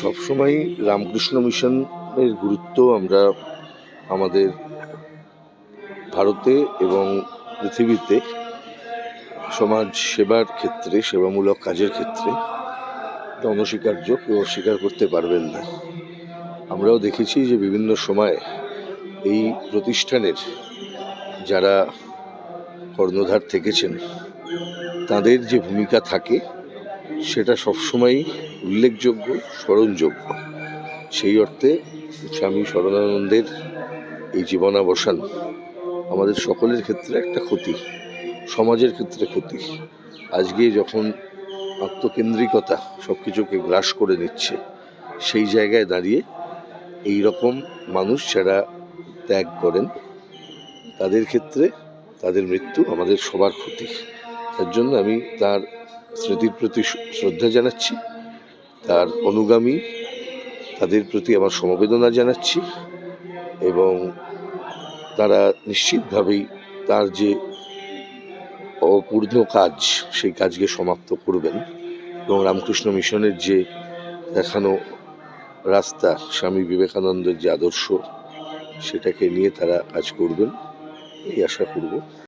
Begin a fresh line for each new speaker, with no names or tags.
সবসময় রামকৃষ্ণ মিশনের গুরুত্ব আমরা আমাদের ভারতে এবং পৃথিবীতে সমাজ সেবার ক্ষেত্রে, সেবামূলক কাজের ক্ষেত্রে অনস্বীকার্য, কেউ অস্বীকার করতে পারবেন না। আমরাও দেখেছি যে বিভিন্ন সময় এই প্রতিষ্ঠানের যারা কর্ণধার থেকেছেন, তাদের যে ভূমিকা থাকে সেটা সবসময়ই উল্লেখযোগ্য, স্মরণযোগ্য। সেই অর্থে স্বামী শরণানন্দের এই জীবনাবসান আমাদের সকলের ক্ষেত্রে একটা ক্ষতি, সমাজের ক্ষেত্রে ক্ষতি। আজকে যখন আত্মকেন্দ্রিকতা সব কিছুকে গ্রাস করে নিচ্ছে, সেই জায়গায় দাঁড়িয়ে এই রকম মানুষ যারা ত্যাগ করেন, তাদের ক্ষেত্রে তাদের মৃত্যু আমাদের সবার ক্ষতি। তার জন্য আমি তার স্মৃতির প্রতি শ্রদ্ধা জানাচ্ছি, তার অনুগামী, তাদের প্রতি আমার সমবেদনা জানাচ্ছি এবং তারা নিশ্চিতভাবেই তার যে অপূর্ণ কাজ, সেই কাজকে সমাপ্ত করবেন এবং রামকৃষ্ণ মিশনের যে দেখানো রাস্তা, স্বামী বিবেকানন্দের যে আদর্শ, সেটাকে নিয়ে তারা কাজ করবেন, এই আশা করব।